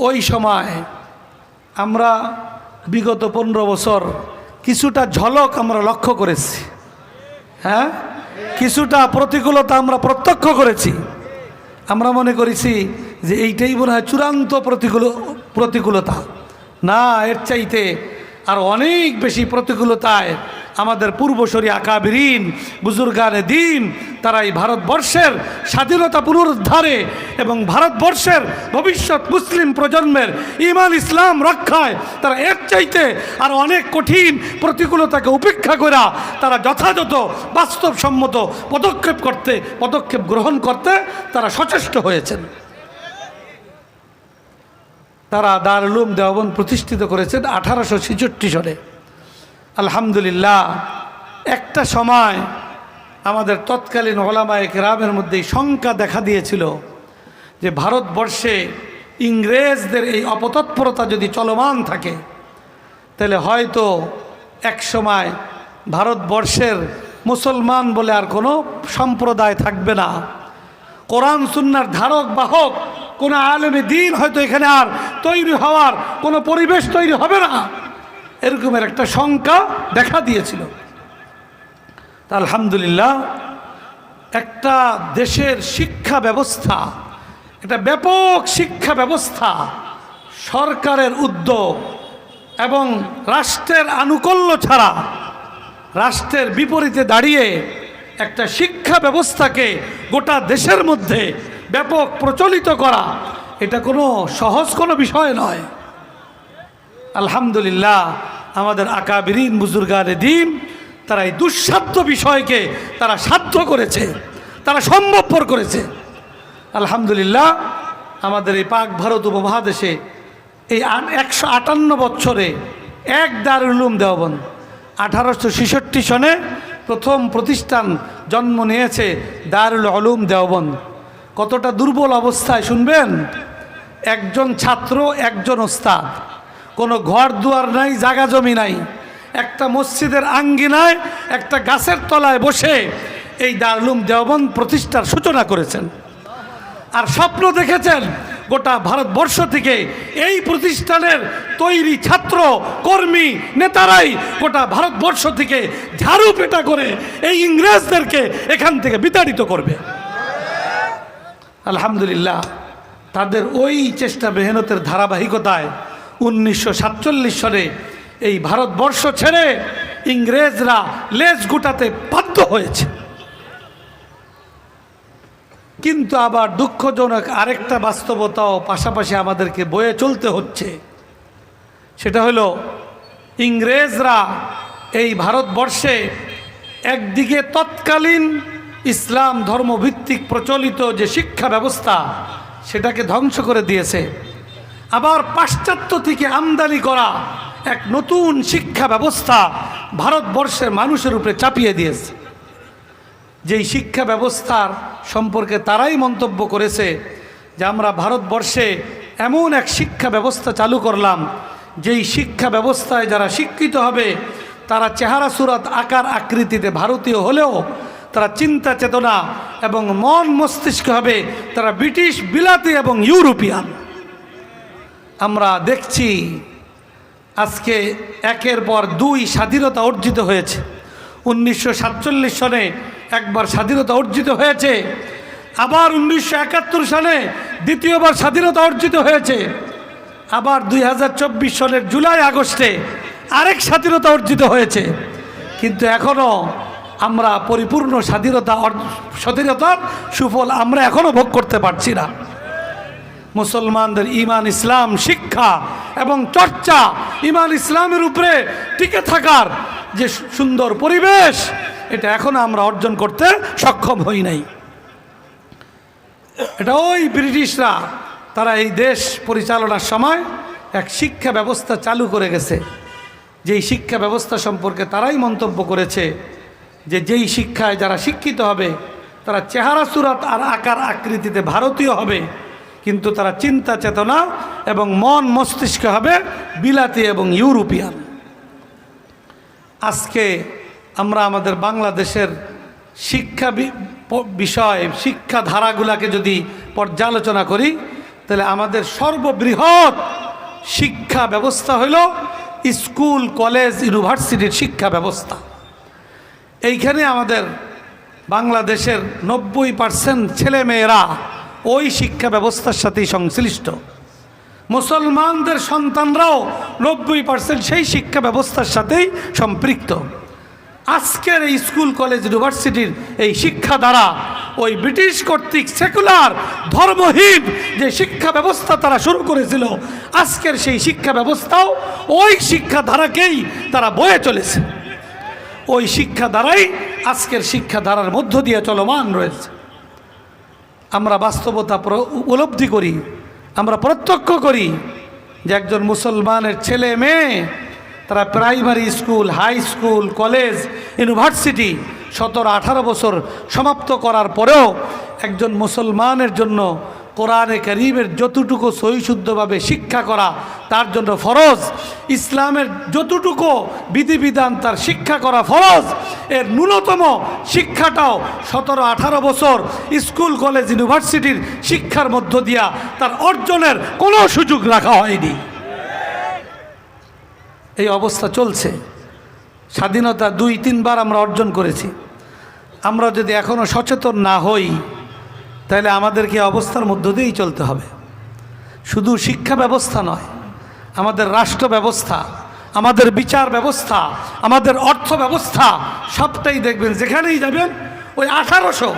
ওই সময় আমরা বিগত পনেরো বছর কিছুটা ঝলক আমরা লক্ষ্য করেছি। হ্যাঁ? কিছুটা প্রতিকূলতা আমরা প্রত্যক্ষ করেছি। আমরা মনে করেছি যে এইটাই মনে হয় চূড়ান্ত প্রতিকূল, প্রতিকূলতা। না, এর চাইতে আর অনেক বেশি প্রতিকূলতায় আমাদের পূর্বসরী আকাবিরিন, বুজুর্গানে দিন তারা এই ভারতবর্ষের স্বাধীনতা পুনরুদ্ধারে এবং ভারতবর্ষের ভবিষ্যৎ মুসলিম প্রজন্মের ইমান ইসলাম রক্ষায় তারা এর চাইতে আর অনেক কঠিন প্রতিকূলতাকে উপেক্ষা করা তারা যথাযথ, বাস্তবসম্মত পদক্ষেপ করতে, পদক্ষেপ গ্রহণ করতে তারা সচেষ্ট হয়েছেন। তারা দারুলুম দেওবন প্রতিষ্ঠিত করেছেন আঠারোশো ছেষট্টি সনে। আলহামদুলিল্লাহ, একটা সময় আমাদের তৎকালীন ওলামায় কেরামের মধ্যে শঙ্কা দেখা দিয়েছিল যে ভারতবর্ষে ইংরেজদের এই অপতৎপরতা যদি চলমান থাকে, তাহলে হয়তো এক সময় ভারতবর্ষের মুসলমান বলে আর কোনো সম্প্রদায় থাকবে না। কোরআন, সুন্নার ধারক বাহক কোনো আলেমে দিন হয়তো এখানে আর তৈরি হওয়ার কোনো পরিবেশ তৈরি হবে না। এরকমের একটা শঙ্কা দেখা দিয়েছিল। তা আলহামদুলিল্লাহ, একটা দেশের শিক্ষা ব্যবস্থা, একটা ব্যাপক শিক্ষা ব্যবস্থা, সরকারের উদ্যোগ এবং রাষ্ট্রের আনুকূল্য ছাড়া রাষ্ট্রের বিপরীতে দাঁড়িয়ে একটা শিক্ষা ব্যবস্থাকে গোটা দেশের মধ্যে ব্যাপক প্রচলিত করা, এটা কোনো সহজ কোনো বিষয় নয়। আলহামদুলিল্লাহ, আমাদের আকাবিরিন বুজুর্গারে দিন, তারা এই দুঃসাধ্য বিষয়কে তারা সাধ্য করেছে, তারা সম্ভবপর করেছে। আলহামদুলিল্লাহ, আমাদের এই পাক ভারত উপমহাদেশে এই একশো আটান্ন বছরে এক দারুল উলুম দেওবন আঠারোশো ছেষট্টি সনে প্রথম প্রতিষ্ঠান জন্ম নিয়েছে দারুল আলুম দেওবন কতটা দুর্বল অবস্থায় শুনবেন? একজন ছাত্র, একজন ওস্তাদ। কোনো ঘর দুয়ার নাই জাগা জমি নাই। একটা মসজিদের আঙ্গিনায়, একটা গাছের তলায় বসে এই দারুলুম দেওবন প্রতিষ্ঠার সূচনা করেছেন। আর স্বপ্ন দেখেছেন গোটা ভারতবর্ষ থেকে এই প্রতিষ্ঠানের তৈরি ছাত্র, কর্মী, নেতারাই গোটা ভারতবর্ষ থেকে ঝাড়ু পেটা করে এই ইংরেজদেরকে এখান থেকে বিতাড়িত করবে। আলহামদুলিল্লাহ, তাদের ওই চেষ্টা মেহনতের ধারাবাহিকতায় উনিশশো সাতচল্লিশ সালে এই ভারতবর্ষ ছেড়ে ইংরেজরা লেজ গুটাতে বাধ্য হয়েছে। কিন্তু আবার দুঃখজনক আরেকটা বাস্তবতাও পাশাপাশি আমাদেরকে বয়ে চলতে হচ্ছে। সেটা হলো, ইংরেজরা এই ভারতবর্ষে একদিকে তৎকালীন ইসলাম ধর্মভিত্তিক প্রচলিত যে শিক্ষা ব্যবস্থা, সেটাকে ধ্বংস করে দিয়েছে। আবার পাশ্চাত্য থেকে আমদানি করা এক নতুন শিক্ষা ব্যবস্থা ভারতবর্ষের মানুষের উপরে চাপিয়ে দিয়েছে। যেই শিক্ষা ব্যবস্থার সম্পর্কে তারাই মন্তব্য করেছে যে আমরা ভারতবর্ষে এমন এক শিক্ষা ব্যবস্থা চালু করলাম, যেই শিক্ষা ব্যবস্থায় যারা শিক্ষিত হবে, তারা চেহারা সুরত আকার আকৃতিতে ভারতীয় হলেও তারা চিন্তা চেতনা এবং মন মস্তিষ্ক হবে, তারা ব্রিটিশ বিলাতি এবং ইউরোপিয়ান। আমরা দেখছি আজকে একের পর দুই স্বাধীনতা অর্জিত হয়েছে। উনিশশো সাতচল্লিশ সনে একবার স্বাধীনতা অর্জিত হয়েছে। আবার উনিশশো একাত্তর সালে দ্বিতীয়বার স্বাধীনতা অর্জিত হয়েছে। আবার দুই সনের জুলাই আগস্টে আরেক স্বাধীনতা অর্জিত হয়েছে। কিন্তু এখনও আমরা পরিপূর্ণ স্বাধীনতা স্বাধীনতার সুফল আমরা এখনও ভোগ করতে পারছি না। মুসলমানদের ইমান ইসলাম, শিক্ষা এবং চর্চা ইমান ইসলামের উপরে টিকে থাকার যে সুন্দর পরিবেশ, এটা এখনও আমরা অর্জন করতে সক্ষম হই নাই। এটা ওই ব্রিটিশরা, তারা এই দেশ পরিচালনার সময় এক শিক্ষা ব্যবস্থা চালু করে গেছে। যেই শিক্ষা ব্যবস্থা সম্পর্কে তারাই মন্তব্য করেছে যে যেই শিক্ষায় যারা শিক্ষিত হবে, তারা চেহারা, সুরাত আর আকার আকৃতিতে ভারতীয় হবে। কিন্তু তারা চিন্তা, চেতনা এবং মন মস্তিষ্ক হবে বিলাতি এবং ইউরোপিয়ান। আজকে আমরা আমাদের বাংলাদেশের শিক্ষা বিষয়, শিক্ষা ধারাগুলাকে যদি পর্যালোচনা করি, তাহলে আমাদের সর্ববৃহৎ শিক্ষা ব্যবস্থা হইল স্কুল, কলেজ, ইউনিভার্সিটির শিক্ষা ব্যবস্থা। এইখানে আমাদের বাংলাদেশের নব্বই পার্সেন্ট ছেলেমেয়েরা ওই শিক্ষা ব্যবস্থার সাথেই সংশ্লিষ্ট। মুসলমানদের সন্তানরাও নব্বই পার্সেন্ট সেই শিক্ষা ব্যবস্থার সাথেই সম্পৃক্ত। আজকের এই স্কুল, কলেজ, ইউনিভার্সিটির এই শিক্ষা দ্বারা ওই ব্রিটিশ কর্তৃক সেকুলার, ধর্মহীন যে শিক্ষা ব্যবস্থা তারা শুরু করেছিল, আজকের সেই শিক্ষা ব্যবস্থাও ওই শিক্ষা ধারাকেই তারা বয়ে চলেছে। ওই শিক্ষা দ্বারাই আজকের শিক্ষা ধারার মধ্য দিয়ে চলমান রয়েছে। আমরা বাস্তবতা উপলব্ধি করি, আমরা প্রত্যক্ষ করি যে একজন মুসলমানের ছেলে মেয়ে, তারা primary school, high school, college, university সতেরো আঠারো বছর সমাপ্ত করার পরেও একজন মুসলমানের জন্য কোরআনে করিমের যতটুকু সহিশুদ্ধভাবে শিক্ষা করা, তার জন্য ফরজ। ইসলামের যতটুকু বিধিবিধান, তার শিক্ষা করা ফরজ। এর ন্যূনতম শিক্ষাটাও সতেরো, আঠারো বছর স্কুল, কলেজ, ইউনিভার্সিটির শিক্ষার মধ্য দিয়া তার অর্জনের কোনো সুযোগ রাখা হয়নি। এই অবস্থা চলছে। স্বাধীনতা দুই, তিনবার আমরা অর্জন করেছি। আমরা যদি এখনও সচেতন না হই তাহলে আমাদেরকে অবস্থার মধ্য দিয়েই চলতে হবে। শুধু শিক্ষা ব্যবস্থা নয়, আমাদের রাষ্ট্র ব্যবস্থা, আমাদের বিচার ব্যবস্থা, আমাদের অর্থ ব্যবস্থা, সবটাই দেখবেন। যেখানেই যাবেন, ওই আঠারোশো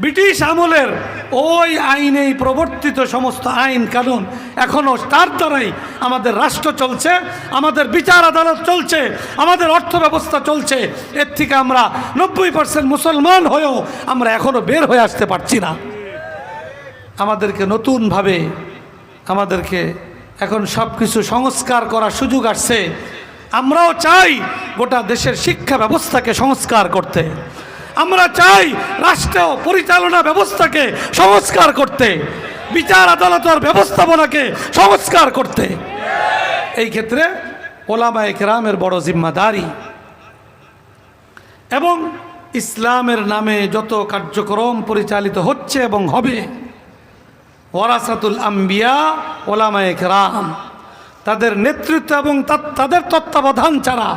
ব্রিটিশ আমলের ওই আইনেই প্রবর্তিত সমস্ত আইন কানুন এখনও তার দ্বারাই আমাদের রাষ্ট্র চলছে, আমাদের বিচার আদালত চলছে, আমাদের অর্থ ব্যবস্থা চলছে। এর থেকে আমরা নব্বই পার্সেন্ট মুসলমান হয়েও আমরা এখনও বের হয়ে আসতে পারছি না। আমাদেরকে নতুনভাবে আমাদেরকে এখন সব কিছু সংস্কার করার সুযোগ আসছে। আমরাও চাই গোটা দেশের শিক্ষা ব্যবস্থাকে সংস্কার করতে। আমরা চাই রাষ্ট্র পরিচালনা ব্যবস্থাকে সংস্কার করতে, বিচার আদালতের ব্যবস্থাপনাকে সংস্কার করতে। এই ক্ষেত্রে ওলামা একরামের বড় জিম্মাদারি এবং ইসলামের নামে যত কার্যক্রম পরিচালিত হচ্ছে এবং হবে, ওয়ারাসাতুল আম্বিয়া, ওলামায়ে কেরাম, তাদের নেতৃত্ব এবং তাদের তত্ত্বাবধান ছাড়া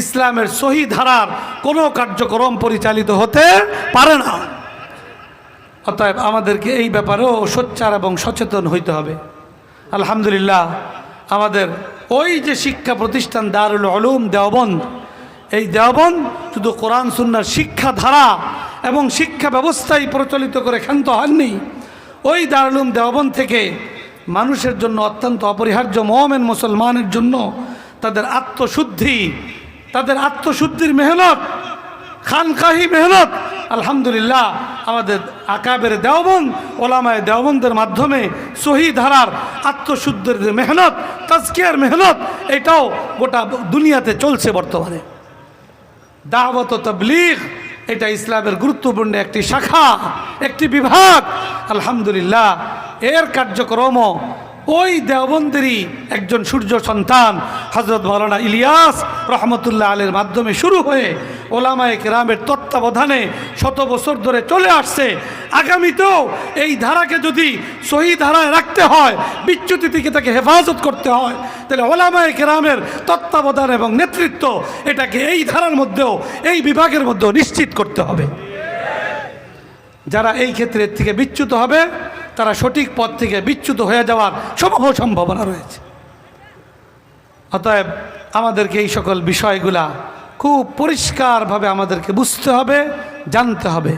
ইসলামের সহি ধারার কোনো কার্যক্রম পরিচালিত হতে পারে না। অতএব আমাদেরকে এই ব্যাপারেও সোচ্চার এবং সচেতন হইতে হবে। আলহামদুলিল্লাহ, আমাদের ওই যে শিক্ষা প্রতিষ্ঠান দারুল আলুম দেওবন্দ, এই দেওবন্দ শুধু কোরআন, সুন্নার শিক্ষা ধারা এবং শিক্ষা ব্যবস্থাই প্রচলিত করে ক্ষান্ত হননি। ওই দারুলুম দেওবন্দ থেকে মানুষের জন্য অত্যন্ত অপরিহার্য মোহামেন মুসলমানের জন্য তাদের আত্মশুদ্ধি তাদের আত্মশুদ্ধির মেহনত, খানকাহি মেহনত, আলহামদুলিল্লাহ, আমাদের আকাবের দেওবন ওলামায় দেওবন্দের মাধ্যমে সহি ধারার আত্মশুদ্ধের যে মেহনত, তাজকিয়ার মেহনত, এটাও গোটা দুনিয়াতে চলছে বর্তমানে। দাওয়াত তবলিগ, এটা ইসলামের গুরুত্বপূর্ণ একটি শাখা, একটি বিভাগ, আলহামদুলিল্লাহ, এর কার্যক্রমও ওই দেওবন্দেরই একজন সূর্য সন্তান হজরত মৌলানা ইলিয়াস রহমতুল্লাহ আলের মাধ্যমে শুরু হয়ে ওলামায়ে কেরামের তত্ত্বাবধানে শত বছর ধরে চলে আসছে। আগামীতেও এই ধারাকে যদি সহি ধারায় রাখতে হয়, বিচ্যুতি থেকে তাকে হেফাজত করতে হয়, তাহলে ওলামায়ে কেরামের তত্ত্বাবধান এবং নেতৃত্ব এটাকে এই ধারার মধ্যেও, এই বিভাগের মধ্যেও নিশ্চিত করতে হবে। যারা এই ক্ষেত্রে থেকে বিচ্যুত হবে তারা সঠিক পথ থেকে বিচ্যুত হয়ে যাওয়ার সমূহ সম্ভাবনা রয়েছে। অতএব আমাদেরকে এই সকল বিষয়গুলা খুব পরিষ্কারভাবে আমাদেরকে বুঝতে হবে, জানতে হবে।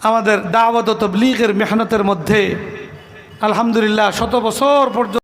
আমাদের দাওয়াত তবলিগের মেহনতের মধ্যে আলহামদুলিল্লাহ শত বছর পর্যন্ত